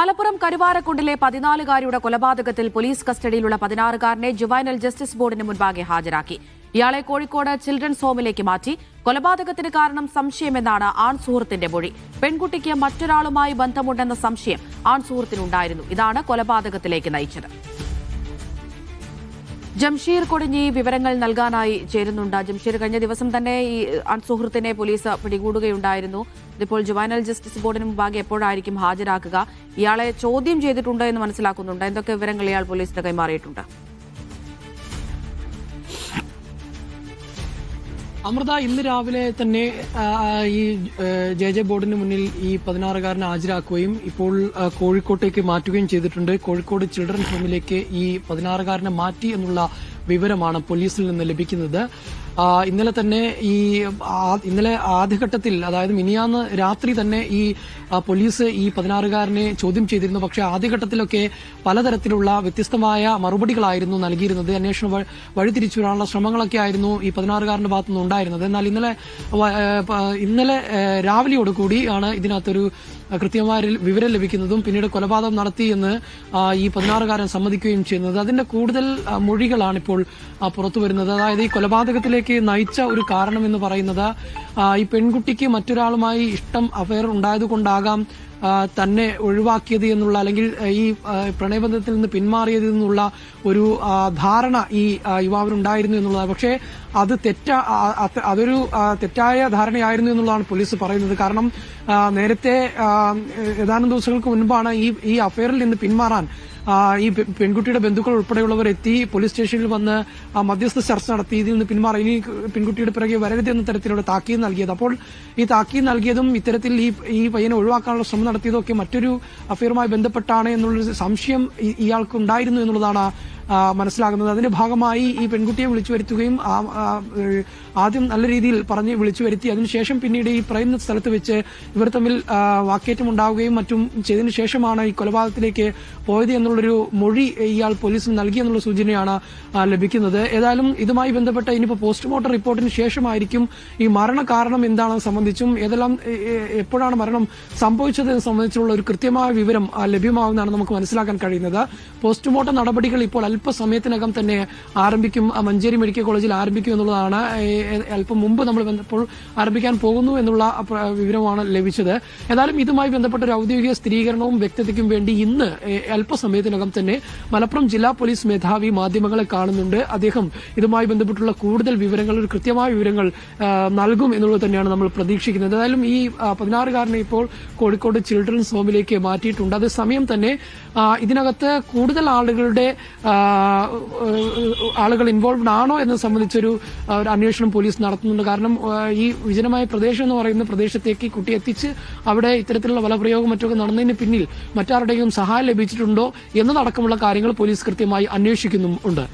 മലപ്പുറം കരുവാരക്കുണ്ടിലെ പതിനാലുകാരിയുടെ കൊലപാതകത്തിൽ പോലീസ് കസ്റ്റഡിയിലുള്ള പതിനാറുകാരനെ ജുവൈനൽ ജസ്റ്റിസ് ബോർഡിന് മുൻപാകെ ഹാജരാക്കി. ഇയാളെ കോഴിക്കോട് ചിൽഡ്രൻസ് ഹോമിലേക്ക് മാറ്റി. കൊലപാതകത്തിന് കാരണം സംശയമെന്നാണ് ആൺ സുഹൃത്തിന്റെ മൊഴി. പെൺകുട്ടിക്ക് മറ്റൊരാളുമായി ബന്ധമുണ്ടെന്ന സംശയം ആൺ സുഹൃത്തിനുണ്ടായിരുന്നു. ഇതാണ് കൊലപാതകത്തിലേക്ക് നയിച്ചത്. ജംഷീർ കൊടിഞ്ഞി വിവരങ്ങൾ നൽകാനായി ചേരുന്നുണ്ട്. ജംഷീർ കഴിഞ്ഞ ദിവസം തന്നെ ഈ സുഹൃത്തിനെ പോലീസ് പിടികൂടുകയുണ്ടായിരുന്നു. ഇതിപ്പോൾ ജുവൈനൽ ജസ്റ്റിസ് ബോർഡിന് മുമ്പാകെ എപ്പോഴായിരിക്കും ഹാജരാക്കുക? ഇയാളെ ചോദ്യം ചെയ്തിട്ടുണ്ട് എന്ന് മനസ്സിലാക്കുന്നുണ്ട്. എന്തൊക്കെ വിവരങ്ങൾ ഇയാൾ പോലീസിന് കൈമാറിയിട്ടുണ്ട്? അമൃത ഇന്ന് രാവിലെ തന്നെ ഈ ജെ ജെ ബോർഡിന് മുന്നിൽ ഈ പതിനാറുകാരനെ ഹാജരാക്കുകയും ഇപ്പോൾ കോഴിക്കോട്ടേക്ക് മാറ്റുകയും ചെയ്തിട്ടുണ്ട്. കോഴിക്കോട് ചിൽഡ്രൻ ഹോമിലേക്ക് ഈ പതിനാറുകാരനെ മാറ്റി എന്നുള്ള വിവരമാണ് പോലീസിൽ നിന്ന് ലഭിക്കുന്നത്. ഇന്നലെ തന്നെ ഈ ഇന്നലെ ആദ്യഘട്ടത്തിൽ അതായത് മിനിയാന്ന് രാത്രി തന്നെ ഈ പോലീസ് ഈ പതിനാറുകാരനെ ചോദ്യം ചെയ്തിരുന്നു. പക്ഷേ ആദ്യഘട്ടത്തിലൊക്കെ പലതരത്തിലുള്ള വ്യത്യസ്തമായ മറുപടികളായിരുന്നു നൽകിയിരുന്നത്. അന്വേഷണം വഴിതിരിച്ചുവിടാനുള്ള ശ്രമങ്ങളൊക്കെ ആയിരുന്നു ഈ പതിനാറുകാരന്റെ ഭാഗത്തുനിന്ന് ഉണ്ടായിരുന്നത്. എന്നാൽ ഇന്നലെ ഇന്നലെ രാവിലെയോട് കൂടി ആണ് ഇതിനകത്തൊരു കൃത്യമായ വിവരം ലഭിക്കുന്നതും പിന്നീട് കൊലപാതകം നടത്തിയെന്ന് ഈ പതിനാറുകാരൻ സമ്മതിക്കുകയും ചെയ്യുന്നത്. അതിന്റെ കൂടുതൽ മൊഴികളാണ് ഇപ്പോൾ ആ, പുറത്തു വരുന്നത്. അതായത് ഈ കൊലപാതകത്തിലേക്ക് നയിച്ച ഒരു കാരണം എന്ന് പറയുന്നത് ഈ പെൺകുട്ടിക്ക് മറ്റൊരാളുമായി ഇഷ്ടം അഫയർ ഉണ്ടായതുകൊണ്ടാകാം തന്നെ ഒഴിവാക്കിയത് എന്നുള്ള അല്ലെങ്കിൽ ഈ പ്രണയബന്ധത്തിൽ നിന്ന് പിന്മാറിയത് എന്നുള്ള ഒരു ധാരണ ഈ യുവാവിന് യുവാവിനുണ്ടായിരുന്നു എന്നുള്ളതാണ്. പക്ഷേ അത് തെറ്റ അതൊരു തെറ്റായ ധാരണയായിരുന്നു എന്നുള്ളതാണ് പോലീസ് പറയുന്നത്. കാരണം നേരത്തെ ഏതാനും ദിവസങ്ങൾക്ക് മുൻപാണ് ഈ ഈ അഫയറിൽ നിന്ന് പിന്മാറാൻ ഈ പെൺകുട്ടിയുടെ ബന്ധുക്കൾ ഉൾപ്പെടെയുള്ളവർ എത്തി പോലീസ് സ്റ്റേഷനിൽ വന്ന് മധ്യസ്ഥ ചർച്ച നടത്തി ഇതിൽ നിന്ന് പിന്മാറി ഇനി പെൺകുട്ടിയുടെ പിറകെ വരരുത് എന്ന തരത്തിലുള്ള താക്കീത് നൽകിയത്. അപ്പോൾ ഈ താക്കീത് നൽകിയതും ഇത്തരത്തിൽ ഈ ഈ പയ്യനെ ഒഴിവാക്കാനുള്ള ശ്രമം നടത്തിയതൊക്കെ മറ്റൊരു അഫയറുമായി ബന്ധപ്പെട്ടാണ് എന്നുള്ളൊരു സംശയം ഇയാൾക്ക് ഉണ്ടായിരുന്നു എന്നുള്ളതാണ് മനസ്സിലാകുന്നത്. അതിന്റെ ഭാഗമായി ഈ പെൺകുട്ടിയെ വിളിച്ചു വരുത്തുകയും ആദ്യം നല്ല രീതിയിൽ പറഞ്ഞ് വിളിച്ചു വരുത്തി. അതിനുശേഷം പിന്നീട് ഈ പറയുന്ന സ്ഥലത്ത് വെച്ച് ഇവർ തമ്മിൽ വാക്കേറ്റം ഉണ്ടാവുകയും മറ്റും ചെയ്തതിനു ശേഷമാണ് ഈ കൊലപാതകത്തിലേക്ക് പോയത് എന്നുള്ളൊരു മൊഴി ഇയാൾ പോലീസിന് നൽകി എന്നുള്ള സൂചനയാണ് ലഭിക്കുന്നത്. ഏതായാലും ഇതുമായി ബന്ധപ്പെട്ട ഇനിയിപ്പോൾ പോസ്റ്റ്മോർട്ടം റിപ്പോർട്ടിന് ശേഷമായിരിക്കും ഈ മരണ കാരണം എന്താണെന്ന് സംബന്ധിച്ചും ഏതെല്ലാം എപ്പോഴാണ് മരണം സംഭവിച്ചത് എന്ന് സംബന്ധിച്ചുള്ള ഒരു കൃത്യമായ വിവരം ലഭ്യമാവുന്നതാണ് നമുക്ക് മനസ്സിലാക്കാൻ കഴിയുന്നത്. പോസ്റ്റ്മോർട്ടം നടപടികൾ ഇപ്പോൾ അല്പസമയത്തിനകം തന്നെ ആരംഭിക്കും മഞ്ചേരി മെഡിക്കൽ കോളേജിൽ ആരംഭിക്കും എന്നുള്ളതാണ് അല്പം മുമ്പ് നമ്മൾ ബന്ധപ്പോൾ ആരംഭിക്കാൻ പോകുന്നു എന്നുള്ള വിവരമാണ് ലഭിച്ചത്. ഏതായാലും ഇതുമായി ബന്ധപ്പെട്ട ഒരു ഔദ്യോഗിക സ്ഥിരീകരണവും വ്യക്തതയ്ക്കും വേണ്ടി ഇന്ന് അല്പസമയത്തിനകം തന്നെ മലപ്പുറം ജില്ലാ പോലീസ് മേധാവി മാധ്യമങ്ങളെ കാണുന്നുണ്ട്. അദ്ദേഹം ഇതുമായി ബന്ധപ്പെട്ടുള്ള കൂടുതൽ വിവരങ്ങൾ ഒരു കൃത്യമായ വിവരങ്ങൾ നൽകും എന്നുള്ളത് തന്നെയാണ് നമ്മൾ പ്രതീക്ഷിക്കുന്നത്. ഏതായാലും ഈ പതിനാറുകാരനെ ഇപ്പോൾ കോഴിക്കോട് ചിൽഡ്രൻസ് ഹോമിലേക്ക് മാറ്റിയിട്ടുണ്ട്. അതേസമയം തന്നെ ഇതിനകത്ത് കൂടുതൽ ആളുകളുടെ ആളുകൾ ഇൻവോൾവ്ഡ് ആണോ എന്നത് സംബന്ധിച്ചൊരു ഒരു അന്വേഷണം പോലീസ് നടത്തുന്നുണ്ട്. കാരണം ഈ വിജനമായ പ്രദേശം എന്ന് പറയുന്ന പ്രദേശത്തേക്ക് കുട്ടി എത്തിച്ച് അവിടെ ഇത്തരത്തിലുള്ള ബലപ്രയോഗം മറ്റൊക്കെ നടന്നതിന് പിന്നിൽ മറ്റാരുടെയും സഹായം ലഭിച്ചിട്ടുണ്ടോ എന്നതടക്കമുള്ള കാര്യങ്ങൾ പോലീസ് കൃത്യമായി അന്വേഷിക്കുന്നുമുണ്ട്.